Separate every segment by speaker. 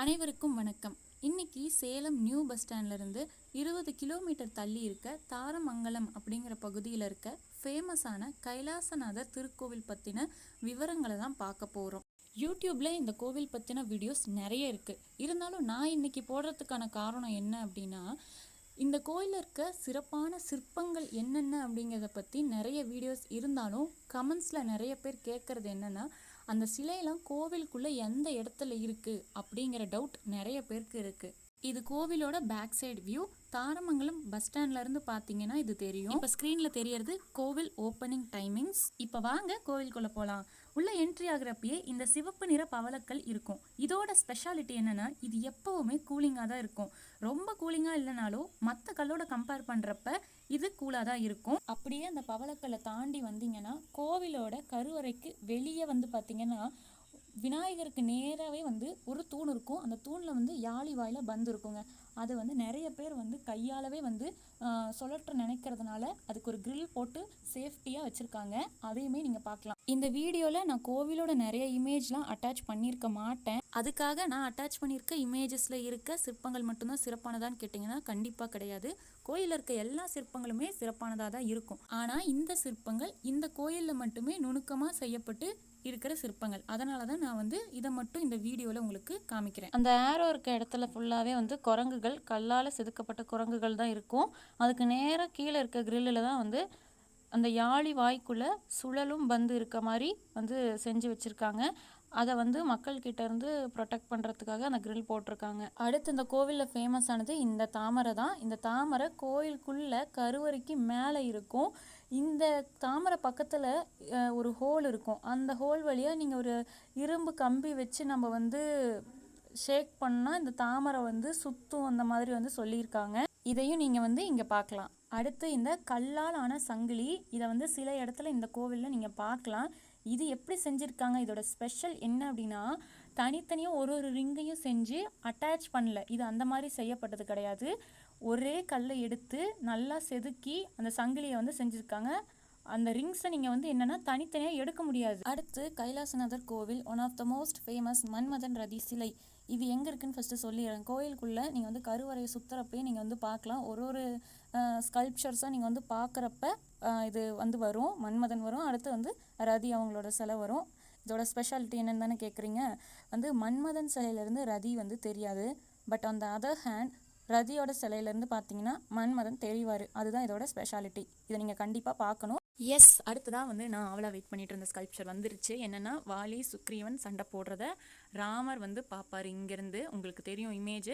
Speaker 1: அனைவருக்கும் வணக்கம். இன்னைக்கு சேலம் நியூ பஸ் ஸ்டாண்ட்லேருந்து இருபது கிலோமீட்டர் தள்ளி இருக்க தாரமங்கலம் அப்படிங்கிற பகுதியில் இருக்க ஃபேமஸான கைலாசநாதர் திருக்கோவில் பற்றின விவரங்களை தான் பார்க்க போகிறோம் யூடியூப்பில் இந்த கோவில் பற்றின வீடியோஸ் நிறைய இருக்குது இருந்தாலும் நான் இன்னைக்கு போடுறதுக்கான காரணம் என்ன அப்படின்னா இந்த கோயிலில் இருக்க சிறப்பான சிற்பங்கள் என்னென்ன அப்படிங்கிறத பற்றி நிறைய வீடியோஸ் இருந்தாலும் கமெண்ட்ஸில் நிறைய பேர் கேட்குறது என்னென்னா அந்த சிலையெல்லாம் கோவிலுக்குள்ளே எந்த இடத்துல இருக்குது அப்படிங்கிற டவுட் நிறைய பேருக்கு இருக்குது இது கோவிலோட back side view Tharamangalam bus ஸ்டாண்ட்லேருந்து பார்த்தீங்கன்னா இது தெரியும். இப்போ ஸ்க்ரீனில் தெரியறது கோவில் ஓப்பனிங் டைமிங்ஸ் இப்போ வாங்க கோவிலுக்குள்ளே போகலாம் உள்ள என்ட்ரி ஆகிறப்பயே இந்த சிவப்பு நிற பவளக்கல் இருக்கும். இதோட ஸ்பெஷாலிட்டி என்னென்னா இது எப்பவுமே கூலிங்காக தான் இருக்கும். ரொம்ப கூலிங்காக இல்லைனாலும் மற்ற கல்லோட கம்பேர் பண்ணுறப்ப இது கூலாக தான் இருக்கும். அப்படியே அந்த பவளக்கல்லை தாண்டி வந்தீங்கன்னா கோவிலோட கருவறைக்கு வெளியே வந்து பார்த்தீங்கன்னா விநாயகருக்கு நேராகவே வந்து ஒரு தூண் இருக்கும். அந்த தூணில் வந்து யாழி வாயில் பந்து இருக்குங்க. அது வந்து நிறைய பேர் வந்து கையாலவே வந்து சுழற்ற நினைக்கிறதுனால அதுக்கு ஒரு கிரில் போட்டு சேஃப்டியாக வச்சுருக்காங்க. அதையுமே நீங்கள் பார்க்கலாம். இந்த வீடியோவில் நான் கோவிலோட நிறைய இமேஜ்லாம் அட்டாச் பண்ணியிருக்க மாட்டேன். அதுக்காக நான் அட்டாச் பண்ணியிருக்க இமேஜஸில் இருக்க சிற்பங்கள் மட்டும்தான் சிறப்பானதான்னு கேட்டிங்கன்னா கண்டிப்பாக கிடையாது. கோயிலில் இருக்க எல்லா சிற்பங்களுமே சிறப்பானதாக தான் இருக்கும். ஆனால் இந்த சிற்பங்கள் இந்த கோயிலில் மட்டுமே நுணுக்கமாக செய்யப்பட்டு இருக்கிற சிற்பங்கள். அதனால தான் நான் வந்து இதை மட்டும் இந்த வீடியோவில் உங்களுக்கு காமிக்கிறேன். அந்த ஏரோ இருக்க இடத்துல ஃபுல்லாகவே வந்து குரங்குகள் கல்லால் செதுக்கப்பட்ட குரங்குகள் தான் இருக்கும். அதுக்கு நேராக கீழே இருக்க கிரில்லில் தான் வந்து அந்த யாழி வாய்க்குள்ளே சுழலும் பந்து இருக்க மாதிரி வந்து செஞ்சு வச்சுருக்காங்க. அதை வந்து மக்கள்கிட்ட இருந்து ப்ரொடெக்ட் பண்ணுறதுக்காக அந்த க்ரில் போட்டிருக்காங்க. அடுத்து இந்த கோவிலில் ஃபேமஸ் ஆனது இந்த தாமரை தான். இந்த தாமரை கோயிலுக்குள்ளே கருவறைக்கு மேலே இருக்கும். இந்த தாமரை பக்கத்தில் ஒரு ஹோல் இருக்கும். அந்த ஹோல் வழியாக நீங்கள் ஒரு இரும்பு கம்பி வச்சு நம்ம வந்து ஷேக் பண்ணால் இந்த தாமரை வந்து சுத்தும் அந்த மாதிரி வந்து சொல்லியிருக்காங்க. இதையும் நீங்கள் வந்து இங்கே பார்க்கலாம். அடுத்து இந்த கல்லால் ஆன சங்கிலி இதை வந்து சில இடத்துல இந்த கோவிலில் நீங்கள் பார்க்கலாம். இது எப்படி செஞ்சுருக்காங்க? இதோட ஸ்பெஷல் என்ன அப்படின்னா தனித்தனியாக ஒரு ஒரு ரிங்கையும் செஞ்சு அட்டாச் பண்ணல. இது அந்த மாதிரி செய்யப்பட்டது கிடையாது. ஒரே கல்லை எடுத்து நல்லா செதுக்கி அந்த சங்கிலியை வந்து செஞ்சுருக்காங்க. அந்த ரிங்ஸை நீங்கள் வந்து என்னென்னா தனித்தனியாக எடுக்க முடியாது. அடுத்து கைலாசநாதர் கோவில் one of the most famous Manmadhan Rathi சிலை. இது எங்கே இருக்குன்னு ஃபஸ்ட்டு சொல்லிடுறேன். கோயிலுக்குள்ளே நீங்கள் வந்து கருவறையை சுற்றுறப்பே நீங்கள் வந்து பார்க்கலாம். ஒரு ஒரு ஸ்கல்ப்சர்ஸாக நீங்கள் வந்து பார்க்குறப்ப இது வந்து வரும். மன்மதன் வரும். அடுத்து வந்து ரதி அவங்களோட சிலை வரும். இதோட ஸ்பெஷாலிட்டி என்னென்னு தானே கேட்குறீங்க வந்து மன்மதன் சிலையிலேருந்து ரதி வந்து தெரியாது. பட் அந்த அதர் ஹேண்ட் ரதியோட சிலையிலேருந்து பார்த்தீங்கன்னா மன்மதன் தெரிவார். அதுதான் இதோட ஸ்பெஷாலிட்டி இதை நீங்கள் கண்டிப்பாக பார்க்கணும். எஸ் அடுத்ததாக வந்து நான் அவ்வளோ வெயிட் பண்ணிட்டு இருந்த ஸ்கல்ப்சர் வந்துருச்சு. என்னன்னா வாலி சுக்ரீவன் சண்டை போடுறத ராமர் வந்து பார்ப்பார் இங்கேருந்து உங்களுக்கு தெரியும் இமேஜ்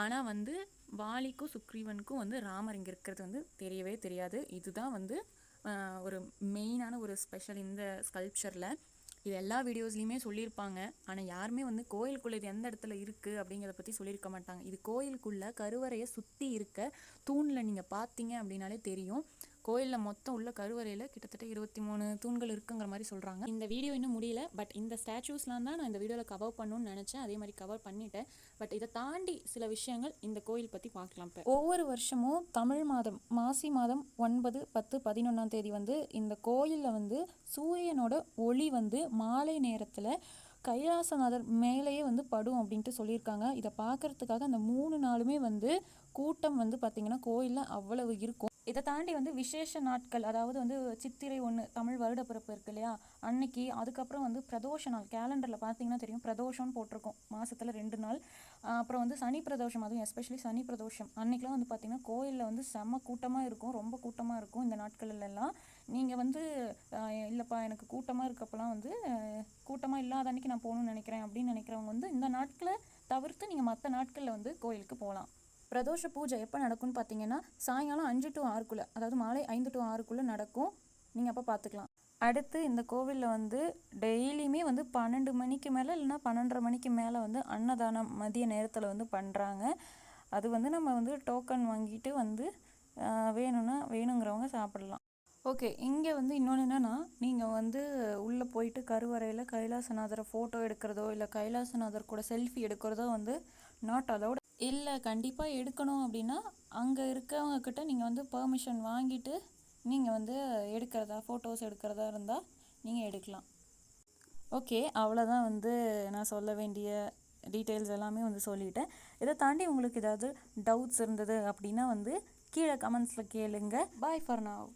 Speaker 1: ஆனால் வந்து வாலிக்கும் சுக்ரீவனுக்கும் வந்து ராமர் இங்கே இருக்கிறது வந்து தெரியவே தெரியாது. இதுதான் வந்து ஒரு மெயினான ஒரு ஸ்பெஷல் இந்த ஸ்கல்ப்சரில் இது எல்லா வீடியோஸ்லையுமே சொல்லியிருப்பாங்க. ஆனால் யாருமே வந்து கோயிலுக்குள்ளே இது எந்த இடத்துல இருக்குது அப்படிங்கிறத பற்றி சொல்லியிருக்க மாட்டாங்க. இது கோயிலுக்குள்ளே கருவறையை சுற்றி இருக்க தூணில் நீங்கள் பார்த்தீங்க அப்படின்னாலே தெரியும். கோயிலில் மொத்தம் உள்ள கருவறையில் கிட்டத்தட்ட இருபத்தி மூணு தூண்கள் இருக்குங்கிற மாதிரி சொல்கிறாங்க இந்த வீடியோ இன்னும் முடியல பட் இந்த ஸ்டாச்சூஸ்லாம் தான் நான் இந்த வீடியோவில் கவர் பண்ணணும்னு நினச்சேன். அதே மாதிரி கவர் பண்ணிட்டேன். பட் இதை தாண்டி சில விஷயங்கள் இந்த கோயில் பற்றி பார்க்கலாம் இப்போ. ஒவ்வொரு வருஷமும் தமிழ் மாதம் மாசி மாதம் ஒன்பது பத்து பதினொன்றாம் தேதி வந்து இந்த கோயிலில் வந்து சூரியனோட ஒளி வந்து மாலை நேரத்தில் கைலாசநாதர் மேலேயே வந்து படும் அப்படின்ட்டு சொல்லியிருக்காங்க. இதை பார்க்கறதுக்காக அந்த மூணு நாளுமே வந்து கூட்டம் வந்து பார்த்திங்கன்னா கோயிலில் அவ்வளவு இருக்கும். இதை தாண்டி வந்து விசேஷ நாட்கள் அதாவது வந்து சித்திரை ஒன்று தமிழ் வருடப்பிறப்பு இருக்கு இல்லையா? அன்னைக்கு அதுக்கப்புறம் வந்து பிரதோஷ நாள் கேலண்டரில் பார்த்தீங்கன்னா தெரியும் பிரதோஷம்னு போட்டிருக்கோம் மாதத்தில் ரெண்டு நாள். அப்புறம் வந்து சனி பிரதோஷம் அதுவும் எஸ்பெஷலி சனி பிரதோஷம். அன்னைக்கெலாம் வந்து பார்த்திங்கன்னா கோயிலில் வந்து செம்ம கூட்டமாக இருக்கும் ரொம்ப கூட்டமாக இருக்கும் இந்த நாட்களிலெல்லாம் நீங்கள் வந்து இல்லைப்பா எனக்கு கூட்டமாக இருக்கப்பெல்லாம் வந்து கூட்டமாக இல்லாத அன்றைக்கி நான் போகணும்னு நினைக்கிறேன் அப்படின்னு நினைக்கிறவங்க வந்து இந்த நாட்களை தவிர்த்து நீங்கள் மற்ற நாட்களில் வந்து கோயிலுக்கு போகலாம். பிரதோஷ பூஜை எப்போ நடக்கும்னு பார்த்தீங்கன்னா சாயங்காலம் அஞ்சு டு ஆறுக்குள்ளே அதாவது மாலை ஐந்து டு ஆறுக்குள்ளே நடக்கும். நீங்கள் அப்போ பார்த்துக்கலாம் அடுத்து இந்த கோவிலில் வந்து டெய்லியுமே வந்து பன்னெண்டு மணிக்கு மேலே இல்லைன்னா பன்னெண்டரை மணிக்கு மேலே வந்து அன்னதானம் மதிய நேரத்தில் வந்து பண்ணுறாங்க அது வந்து நம்ம வந்து டோக்கன் வாங்கிட்டு வந்து வேணும்னா வேணுங்கிறவங்க சாப்பிடலாம். ஓகே இங்கே வந்து இன்னொன்று என்னென்னா நீங்கள் வந்து உள்ளே போயிட்டு கருவறையில் கைலாசநாதரை ஃபோட்டோ எடுக்கிறதோ இல்லை கைலாசநாதர் கூட செல்ஃபி எடுக்கிறதோ வந்து நாட் அலவுட் இல்லை கண்டிப்பாக எடுக்கணும் அப்படின்னா அங்கே இருக்கவங்க கிட்ட நீங்கள் வந்து பெர்மிஷன் வாங்கிட்டு நீங்கள் வந்து எடுக்கிறதா ஃபோட்டோஸ் எடுக்கிறதா இருந்தால் நீங்கள் எடுக்கலாம். ஓகே அவ்வளோதான் வந்து நான் சொல்ல வேண்டிய டீட்டெயில்ஸ் எல்லாமே வந்து சொல்லிட்டேன். இதை தாண்டி உங்களுக்கு ஏதாவது டவுட்ஸ் இருந்தது அப்படின்னா வந்து கீழே கமெண்ட்ஸில் கேளுங்க. பாய் ஃபார் நாவ்